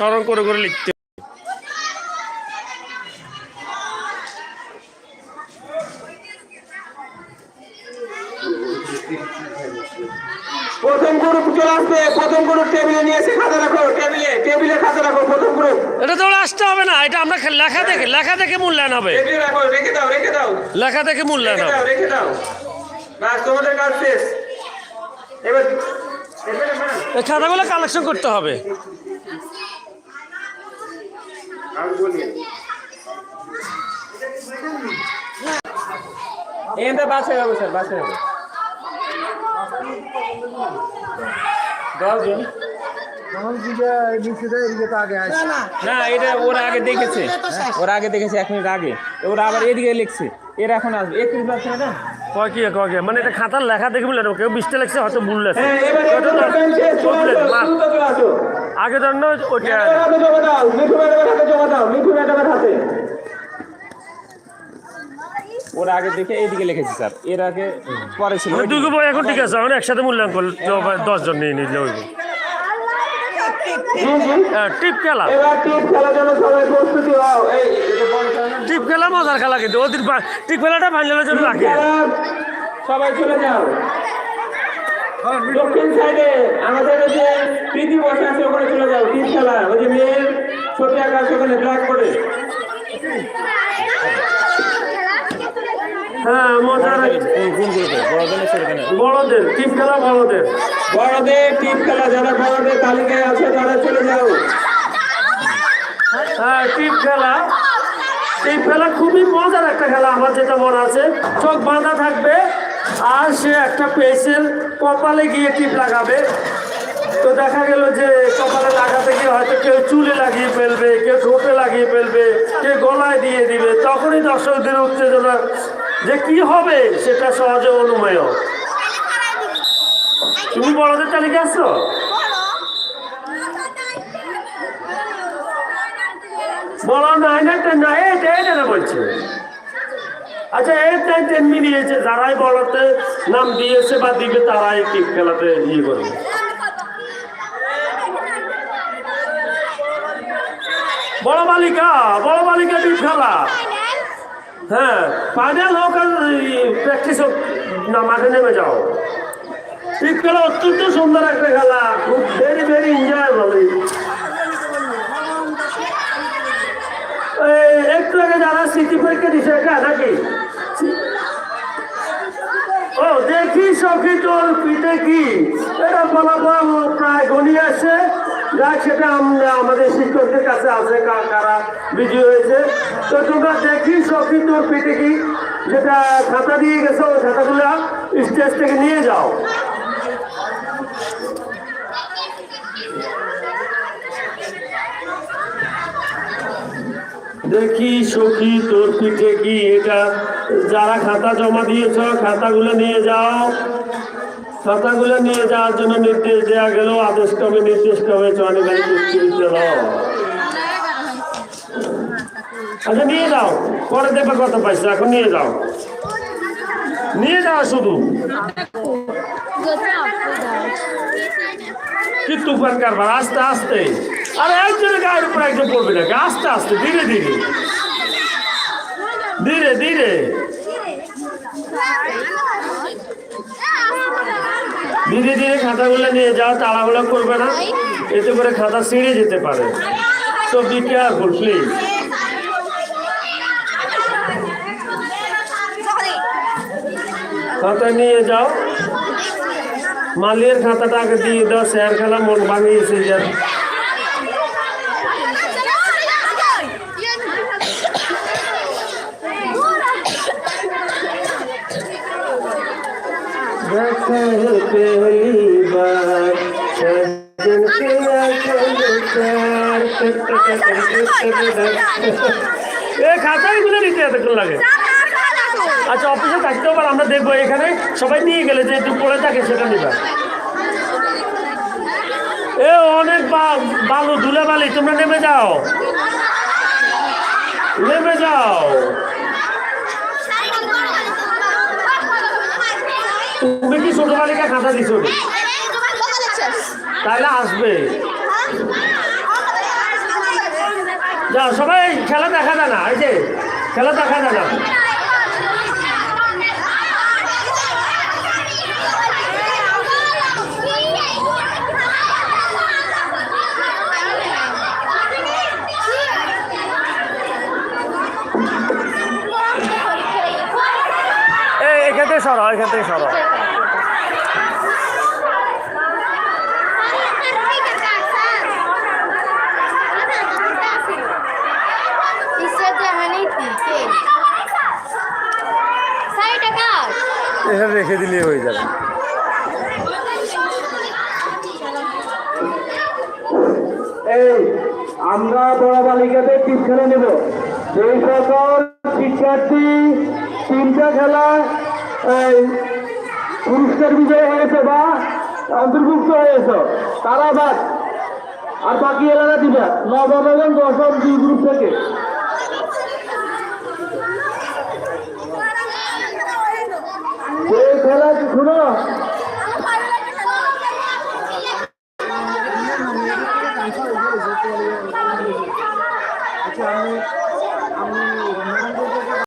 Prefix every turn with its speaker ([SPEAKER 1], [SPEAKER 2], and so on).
[SPEAKER 1] স্মরণ করে করে লিখতে
[SPEAKER 2] প্রথম গ্রুপ চলে আসবে প্রথম গ্রুপ টেবিলে নিয়ে এসে খাতা রাখো টেবিলে টেবিলে খাতা রাখো প্রথম গ্রুপ
[SPEAKER 1] এটা তো আসতে হবে না এটা আমরা লেখা দেখে লেখা দেখে মূল্যায়ন হবে।
[SPEAKER 2] রাখো রেখে দাও রেখে দাও।
[SPEAKER 1] লেখা দেখে মূল্যায়ন হবে।
[SPEAKER 2] দাও রেখে দাও। বাস তোমাদের কাজ শেষ। এবার
[SPEAKER 1] এই খাতাগুলো কালেকশন করতে হবে।
[SPEAKER 2] আমি বলি। এখানটা বাসে যাব স্যার বাসে যাব। দশজন। না এটা ওরা আগে দেখেছে। ওরা আগে দেখেছে এক মিনিট আগে। ওরা আবার এদিকে লিখছে। এরা এখন আসবে। একত্রিশ পাচ্ছে না
[SPEAKER 1] কয় কি কয় কি? মানে এটা খাতার লেখা দেখে মূল্যায়ন কেউ বিশটা লেখছে হয়তো ভুল লেখছে।
[SPEAKER 2] হ্যাঁ
[SPEAKER 1] আগে ওইটা।
[SPEAKER 2] হাতে ওরা আগে দেখে এইদিকে লিখেছে স্যার। এর আগে পরে ছিল
[SPEAKER 1] দুই এখন ঠিক আছে আমরা একসাথে মূল্যায়ন করলে দশজন নিয়ে নিলে টিপ খেলা।
[SPEAKER 2] এবার টিপ খেলা
[SPEAKER 1] টিপ খেলা মজার খেলা কিন্তু। ওদের টিপ খেলাটা ফাইনালের জন্য রাখে।
[SPEAKER 2] সবাই চলে যাও। দক্ষিণ সাইডে আমাদের যে প্রীতি বসে আছে ওখানে চলে যাও টিপ খেলা। ওই যে মেয়ের ছোট আকাশ ওখানে ব্ল্যাক করে
[SPEAKER 1] হ্যাঁ মজার। বড়দের টিপ খেলা বড়দের।
[SPEAKER 2] বড়দের টিপ খেলা, যারা বড়দের তালিকায় আছে, তারা চলে যাও।
[SPEAKER 1] হ্যাঁ টিপ খেলা। টিপ খেলা খুবই মজার একটা খেলা, আমার যেটা মনে আছে। চোখ বাঁধা থাকবে, আর সে একটা পেন্সিল কপালে গিয়ে টিপ লাগাবে। তো দেখা গেল যে কপালে লাগাতে গিয়ে হয়তো কেউ চুলে লাগিয়ে ফেলবে, কেউ ঠোঁটে লাগিয়ে ফেলবে, কেউ গলায় দিয়ে দিবে। তখনই দর্শকদের উত্তেজনা যে কি হবে, সেটা সহজে অনুমেয় তুমি বড়দের তালিকা আসছো বলো নাইন আর টেন না এইট এইট এরা বলছে। আচ্ছা এইট নাইন টেন মিলিয়েছে, যারাই বড়তে নাম দিয়েছে বা দিবে, তারাই টিপ খেলাতে ইয়ে করবে। বড় বালিকা বড় বালিকা টিপ খেলা। হ্যাঁ ফাইনাল হোক আর প্র্যাকটিস হোক না মাঠে নেমে যাও। খেলা অত্যন্ত সুন্দর একটা খেলা। খুব ভেরি ভেরি এনজয়েবল এই, একটু আগে যারা স্মৃতি পরীক্ষা দিছে এটা নাকি? ও, দেখি সখী তোর পিঠে কি। এটা ফলাফল প্রায় ঘনিয়ে আসছে। যাক, সেটা আমাদের শিক্ষকদের কাছে আছে কারা বিজয়ী হয়েছে। তো তোমরা দেখি সখী তোর পিঠে কি। যেটা খাতা দিয়ে গেছো, ওই খাতাগুলো স্টেজ থেকে নিয়ে যাও। দেখি সখী, তোর পিঠে কি এটা? যারা খাতা জমা দিয়েছ, খাতাগুলো নিয়ে যাও। খাতাগুলো নিয়ে যাওয়ার জন্য নির্দেশ দেওয়া গেল, আদেশ কবে, নির্দেশ কবে, চলে গেল আচ্ছা নিয়ে যাও। পরে দেখবে কত পাইছে, এখন নিয়ে যাও। নিয়ে যাও শুধু। কি তুফান কারবার? আস্তে আস্তে। আরে একজনের গায়ের উপর একজন পড়বে নাকি? আস্তে আস্তে, ধীরে ধীরে। ধীরে ধীরে। ধীরে ধীরে খাতাগুলো নিয়ে যাও, তাড়াহুড়ো করবে না। এতে করে খাতা ছিঁড়ে যেতে পারে। তো বি কেয়ারফুল প্লিজ খাতা নিয়ে যাও। মালিয়ের খাতাটা আগে দিয়ে দাও স্যার খেলা মন ভাঙিয়েছে যার पहली बार सजन के आंचल प्यार এ খাতাই গুলো নিতে এতক্ষণ লাগে আচ্ছা অফিসে থাকতেও পারে আমরা দেখবো এখানে সবাই নিয়ে গেলে যে একটু পড়ে থাকে সেটা নিবা এ অনেক বা- বালু ধুলে বালি তোমরা নেমে যাও নেমে যাও তুমি কি ছোট বালিকা খাতা দিছো? তাহলে আসবে।
[SPEAKER 3] যা, সবাই খেলা দেখা যায় না, এই যে, খেলা দেখা যায় না। সরো, এখান থেকে সরো। এখানে রেখে দিলে হয়ে যাবে। এই, আমরা বড় বালিকাদের টিপ খেলা নেব। সেই সকল শিক্ষার্থী, তিনটা খেলা এই পুরস্কার বিজয় হয়েছে বা? অন্তর্ভুক্ত হয়েছে তারা বাদ। আর বাকি এলাকা দিবে। নবম এবং দশম দুই গ্রুপ থেকে। খেলা শুনো